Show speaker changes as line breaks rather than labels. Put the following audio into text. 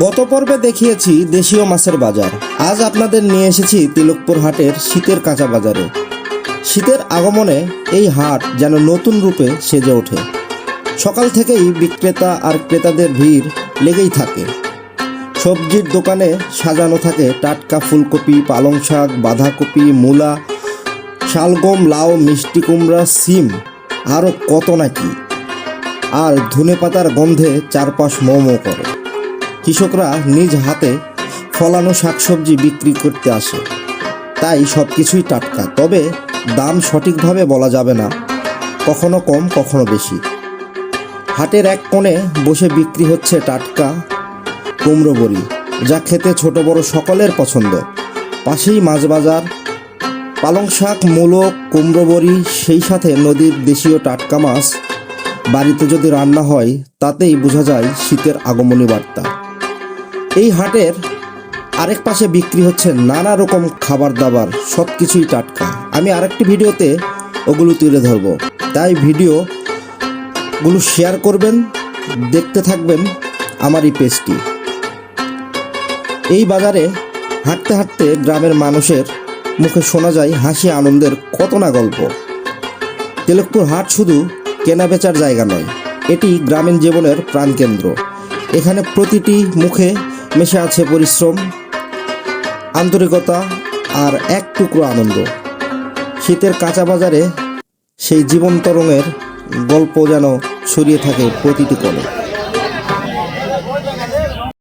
গত পর্বে দেখিয়েছি দেশীয় মাছের বাজার। আজ আপনাদের নিয়ে এসেছি তিলকপুর হাটের শীতের কাঁচা বাজারে। শীতের আগমনে এই হাট যেন নতুন রূপে সেজে ওঠে। সকাল থেকেই বিক্রেতা আর ক্রেতাদের ভিড় লেগেই থাকে। সবজির দোকানে সাজানো থাকে টাটকা ফুলকপি, পালং শাক, বাঁধাকপি, মূলা, শালগম, লাউ, মিষ্টি কুমড়া, সিম আরও কত নাকি আর ধনে পাতার গন্ধে চারপাশ মোমো করে। কৃষকরা নিজ হাতে ফলানো শাকসবজি বিক্রি করতে আসে। তাই সব কিছুই টাটকা, তবে দাম সঠিকভাবে বলা যাবে না। কখনো কম, কখনো বেশি। হাটের এক কোণে বসে বিক্রি হচ্ছে টাটকা কুমড়ো বড়ি, যা খেতে ছোট বড় সকলের পছন্দ। পাশেই মাছ বাজার পালং শাক, মূলো, কুমড়ো বড়ি, সেই সাথে নদীর দেশীয় টাটকা মাছ। বাড়িতে যদি রান্না হয়, তাতেই বোঝা যায় শীতের আগমনী বার্তা। এই হাটের আরেক পাশে বিক্রি হচ্ছে নানা রকম খাবার দাবার সব কিছুই টাটকা। আমি আরেকটি ভিডিওতে ওগুলো তুলে ধরবো। তাই ভিডিও ভিডিওগুলো শেয়ার করবেন, দেখতে থাকবেন আমার এই পেজটি। এই বাজারে হাঁটতে হাঁটতে গ্রামের মানুষের মুখে শোনা যায় হাসি আনন্দের কত না গল্প। তিলকপুর হাট শুধু কেনা বেচার জায়গা নয়, এটি গ্রামীণ জীবনের প্রাণকেন্দ্র। এখানে প্রতিটি মুখে মেশে আছে পরিশ্রম, আন্তরিকতা আর এক টুকরো আনন্দ। শীতের কাঁচা বাজারে সেই জীবন্ত রঙের গল্প যেন ছড়িয়ে থাকে প্রতিটি কোণে।